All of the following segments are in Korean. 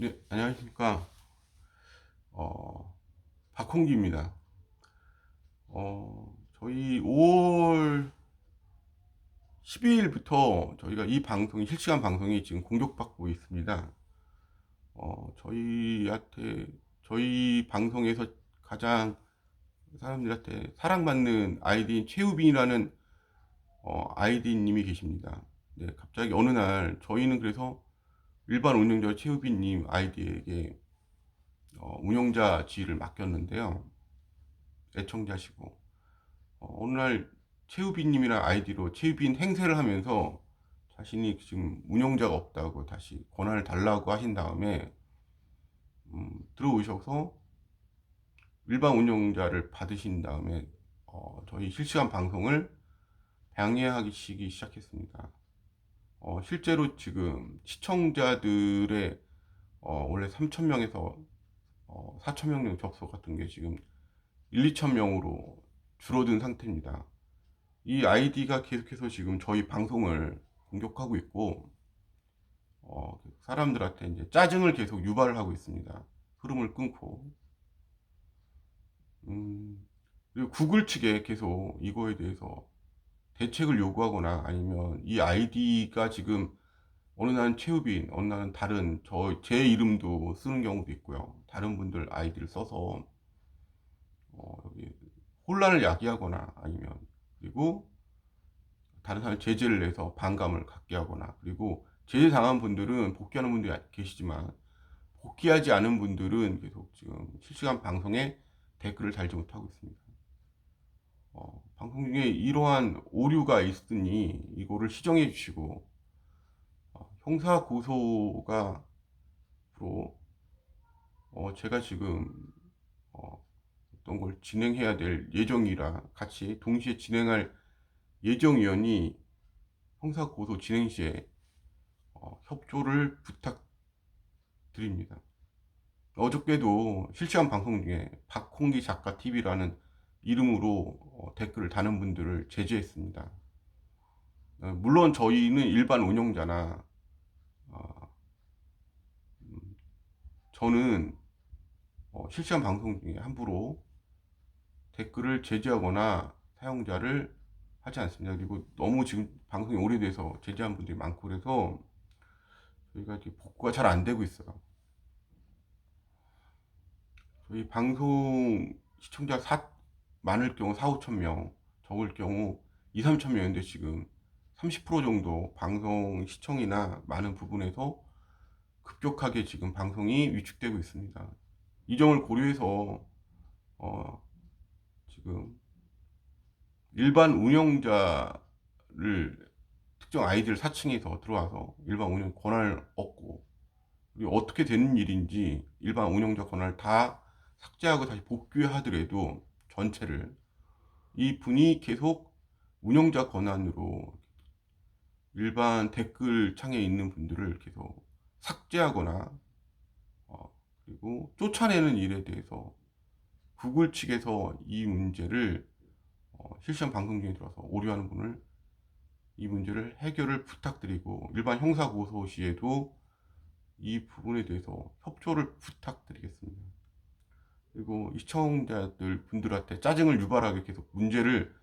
네, 안녕하십니까. 어, 박홍기입니다. 어, 저희 5월 12일부터 저희가 이 방송이, 실시간 방송이 지금 공격받고 있습니다. 어, 저희한테, 저희 방송에서 가장 사람들한테 사랑받는 아이디인 최우빈이라는 어, 아이디님이 계십니다. 네, 갑자기 어느 날 저희는 그래서 일반 운영자 최우빈님 아이디에게 어, 운영자 지위를 맡겼는데요. 애청자시고 어, 어느 날 최우빈님이라는 아이디로 최우빈 행세를 하면서 자신이 지금 운영자가 없다고 다시 권한을 달라고 하신 다음에 음, 들어오셔서 일반 운영자를 받으신 다음에 어, 저희 실시간 방송을 방해하기 시작했습니다. 어, 실제로 지금 시청자들의 어, 원래 3,000명에서 어, 4,000명 접속 같은 게 지금 1, 2,000명으로 줄어든 상태입니다. 이 아이디가 계속해서 지금 저희 방송을 공격하고 있고, 어, 사람들한테 이제 짜증을 계속 유발을 하고 있습니다. 흐름을 끊고. 음, 그리고 구글 측에 계속 이거에 대해서 대책을 요구하거나 아니면 이 아이디가 지금 어느 날은 최우빈, 어느 날은 다른 저 제 이름도 쓰는 경우도 있고요. 다른 분들 아이디를 써서 어, 혼란을 야기하거나 아니면 그리고 다른 사람 제재를 내서 반감을 갖게 하거나 그리고 제재 당한 분들은 복귀하는 분들이 계시지만 복귀하지 않은 분들은 계속 지금 실시간 방송에 댓글을 달지 못하고 있습니다. 어, 방송 중에 이러한 오류가 있으니 이거를 시정해 주시고 어, 형사 고소가 앞으로 어, 제가 지금 어, 어떤 걸 진행해야 될 예정이라 같이 동시에 진행할 예정위원이 형사 고소 진행 시에 어, 협조를 부탁드립니다. 어저께도 실시간 방송 중에 박홍기 작가 TV라는 이름으로 어, 댓글을 다는 분들을 제재했습니다. 어, 물론 저희는 일반 운영자나 어, 음, 저는 실시간 방송 중에 함부로 댓글을 제재하거나 사용자를 하지 않습니다. 그리고 너무 지금 방송이 오래돼서 제재한 분들이 많고 그래서 저희가 복구가 잘 안 되고 있어요. 저희 방송 시청자 4, 많을 경우 4, 5천 명, 적을 경우 2, 3천 명인데 지금 30% 정도 방송 시청이나 많은 부분에서 급격하게 지금 방송이 위축되고 있습니다. 이 점을 고려해서 어, 지금 일반 운영자를 특정 아이들 사칭해서 들어와서 일반 운영 권한을 얻고 어떻게 되는 일인지 일반 운영자 권한을 다 삭제하고 다시 복귀하더라도 전체를 이 분이 계속 운영자 권한으로 일반 댓글 창에 있는 분들을 계속 삭제하거나 어, 그리고 쫓아내는 일에 대해서 구글 측에서 이 문제를 어, 실시간 방송 중에 들어서 오류하는 분을 이 문제를 해결을 부탁드리고 일반 형사 고소 시에도 이 부분에 대해서 협조를 부탁드리겠습니다. 그리고 시청자들 분들한테 짜증을 유발하게 계속 문제를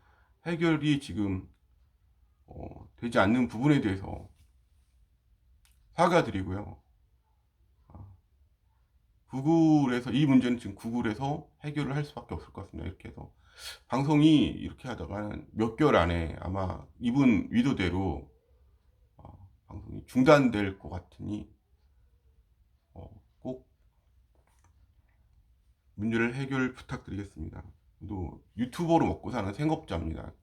해결이 지금 어, 되지 않는 부분에 대해서 사과드리고요. 아, 구글에서 이 문제는 지금 구글에서 해결을 할 수밖에 없을 것 같습니다. 이렇게 해서 방송이 이렇게 하다가는 몇 개월 안에 아마 이분 위도대로 어, 방송이 중단될 것 같으니 문제를 해결 부탁드리겠습니다. 또 유튜버로 먹고 사는 생업자입니다.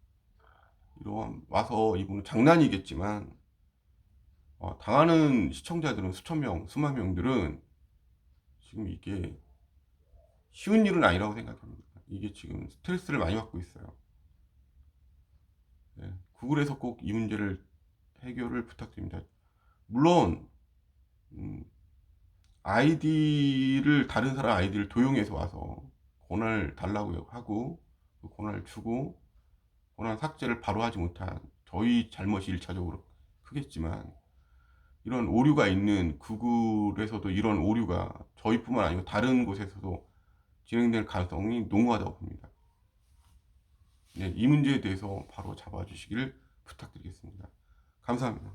이런 와서 이분은 장난이겠지만 어, 당하는 시청자들은 수천 명, 수만 명들은 지금 이게 쉬운 일은 아니라고 생각합니다. 이게 지금 스트레스를 많이 받고 있어요. 네, 구글에서 꼭 이 문제를 해결을 부탁드립니다. 물론 음, 아이디를 다른 사람 아이디를 도용해서 와서 권한을 달라고 하고 그 권한을 주고 권한 삭제를 바로 하지 못한 저희 잘못이 일차적으로 크겠지만 이런 오류가 있는 구글에서도 이런 오류가 저희뿐만 아니고 다른 곳에서도 진행될 가능성이 농후하다고 봅니다. 네, 이 문제에 대해서 바로 잡아주시길 부탁드리겠습니다. 감사합니다.